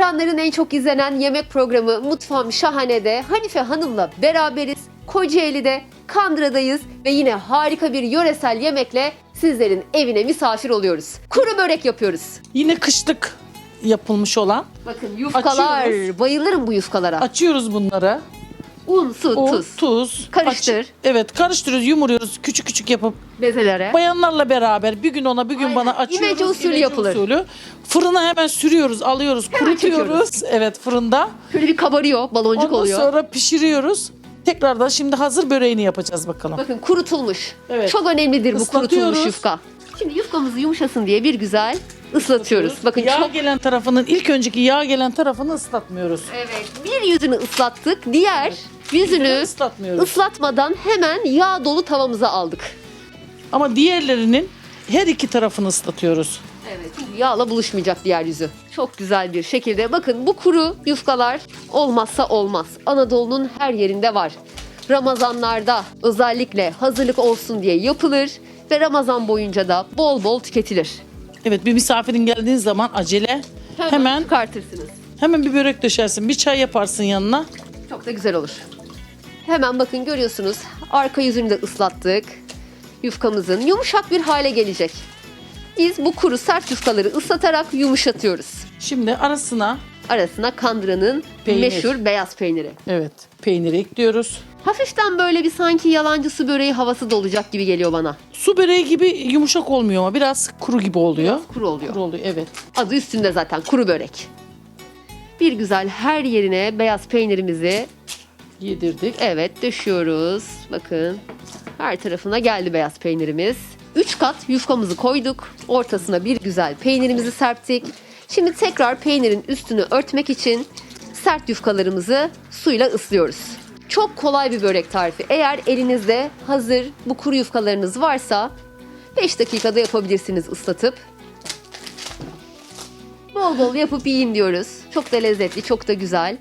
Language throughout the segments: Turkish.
Ekranların en çok izlenen yemek programı Mutfağım Şahane'de Hanife Hanım'la beraberiz. Kocaeli'de, Kandıra'dayız ve yine harika bir yöresel yemekle sizlerin evine misafir oluyoruz. Kuru börek yapıyoruz. Yine kışlık yapılmış olan. Bakın yufkalar, Açıyoruz. bayılırım bu yufkalara. Açıyoruz bunları. Un, su, Un, tuz, tuz. Karıştır. aç- evet karıştırıyoruz, yumuruyoruz. Küçük küçük yapıp bezelere. bayanlarla beraber bir gün ona bir gün Aynen. bana açıyoruz. İmece usulü yapılır. usulü. Fırına hemen sürüyoruz, alıyoruz, Hemen kurutuyoruz. Evet fırında. Şöyle bir kabarıyor, baloncuk Ondan oluyor. sonra pişiriyoruz. Tekrardan şimdi hazır böreğini yapacağız bakalım. Bakın kurutulmuş. Evet. Çok önemlidir bu kurutulmuş Islatıyoruz. yufka. Şimdi yufkamızı yumuşasın diye bir güzel ıslatıyoruz. Bakın yağ çok gelen tarafının ilk önceki yağ gelen tarafını ıslatmıyoruz. Evet. Bir yüzünü ıslattık. Diğer yüzünü ıslatmıyoruz. ıslatmadan hemen yağ dolu tavamıza aldık. Ama diğerlerinin her iki tarafını ıslatıyoruz. Evet. Yağla buluşmayacak diğer yüzü. Çok güzel bir şekilde. Bakın bu kuru yufkalar olmazsa olmaz. Anadolu'nun her yerinde var. Ramazanlarda özellikle hazırlık olsun diye yapılır ve Ramazan boyunca da bol bol tüketilir. Evet bir misafirin geldiğin zaman acele hemen çıkartırsınız. hemen bir börek döşersin, bir çay yaparsın yanına. Çok da güzel olur. Hemen bakın görüyorsunuz arka yüzünü de ıslattık. Yufkamızın yumuşak bir hale gelecek. Biz bu kuru sert yufkaları ıslatarak yumuşatıyoruz. Şimdi arasına Arasına kandıranın Peynir. meşhur beyaz peyniri. evet peyniri ekliyoruz. Hafiften böyle bir sanki yalancısı böreği havası da olacak gibi geliyor bana. Su böreği gibi yumuşak olmuyor ama biraz kuru gibi oluyor. Kuru oluyor. Kuru oluyor evet. Adı üstünde zaten kuru börek. Bir güzel her yerine beyaz peynirimizi Yedirdik. Evet döşüyoruz. Bakın her tarafına geldi beyaz peynirimiz. 3 kat yufkamızı koyduk. Ortasına bir güzel peynirimizi serptik. Şimdi tekrar peynirin üstünü örtmek için sert yufkalarımızı suyla ıslıyoruz. Çok kolay bir börek tarifi. Eğer elinizde hazır bu kuru yufkalarınız varsa 5 dakikada yapabilirsiniz ıslatıp. Bol bol yapıp yiyin diyoruz. Çok da lezzetli, çok da güzel.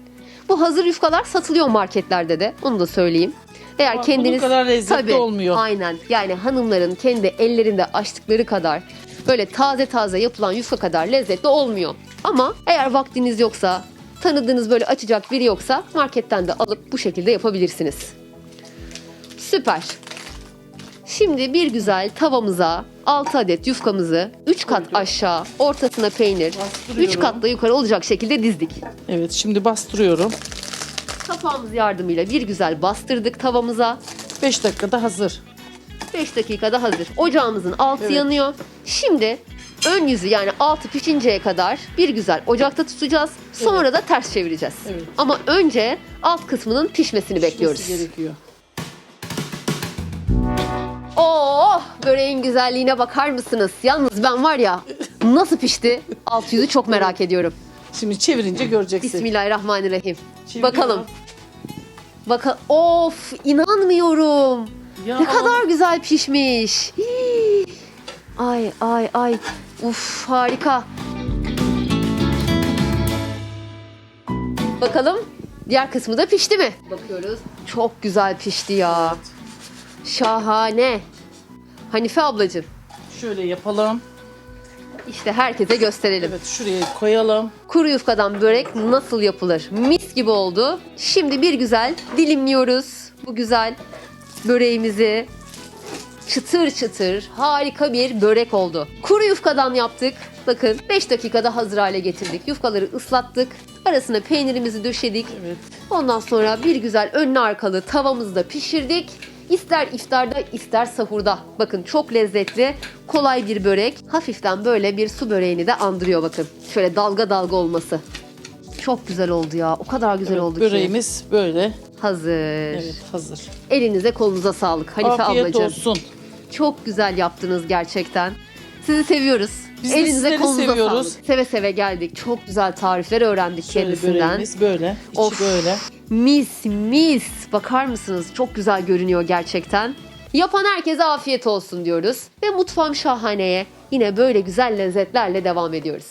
Bu hazır yufkalar satılıyor marketlerde de. Onu da söyleyeyim. Eğer Ama kendiniz bunun kadar lezzetli olmuyor. Aynen. Yani hanımların kendi ellerinde açtıkları kadar böyle taze taze yapılan yufka kadar lezzetli olmuyor. Ama eğer vaktiniz yoksa, tanıdığınız böyle açacak biri yoksa marketten de alıp bu şekilde yapabilirsiniz. Süper. Şimdi bir güzel tavamıza 6 adet yufkamızı 3 kat aşağı, ortasına peynir, 3 Bastırıyorum. kat da yukarı olacak şekilde dizdik. Evet şimdi bastırıyorum. Kapağımız yardımıyla bir güzel bastırdık tavamıza. 5 dakikada hazır. 5 dakikada hazır. Ocağımızın altı Evet. yanıyor. Şimdi ön yüzü yani altı pişinceye kadar bir güzel ocakta tutacağız. Sonra da ters çevireceğiz. Evet. Ama önce alt kısmının pişmesini bekliyoruz. Pişmesi gerekiyor. Oh böreğin güzelliğine bakar mısınız? Yalnız ben var ya nasıl pişti alt yüzü çok merak ediyorum. Şimdi çevirince göreceksin. Bismillahirrahmanirrahim. Çeviriyorum. Bakalım. Baka of inanmıyorum. Ya. Ne kadar güzel pişmiş. Hii. Ay ay ay. Uf harika. Bakalım diğer kısmı da pişti mi? Bakıyoruz. Çok güzel pişti ya. Şahane. Hanife ablacığım Şöyle yapalım. işte herkese gösterelim. Evet şuraya koyalım. Kuru yufkadan börek nasıl yapılır? Mis gibi oldu. Şimdi bir güzel dilimliyoruz. Bu güzel böreğimizi çıtır çıtır harika bir börek oldu. Kuru yufkadan yaptık. Bakın 5 dakikada hazır hale getirdik. Yufkaları ıslattık. Arasına peynirimizi döşedik. Evet. Ondan sonra bir güzel önlü arkalı tavamızda pişirdik. İster iftarda ister sahurda. Bakın çok lezzetli, kolay bir börek. Hafiften böyle bir su böreğini de andırıyor bakın. Şöyle dalga dalga olması. Çok güzel oldu ya. O kadar güzel Evet, oldu ki. böreğimiz böyle. Hazır. Evet hazır. Elinize kolunuza sağlık Hanife Afiyet ablacığım. olsun. Çok güzel yaptınız gerçekten. Sizi seviyoruz. Biz de Elinize sizleri kolunuza seviyoruz. sağlık. Seve seve geldik. Çok güzel tarifler öğrendik Şöyle kendisinden. böreğimiz böyle. içi Of. böyle. Mis mis. Bakar mısınız? Çok güzel görünüyor gerçekten. Yapan herkese afiyet olsun diyoruz. Ve mutfağım şahaneye yine böyle güzel lezzetlerle devam ediyoruz.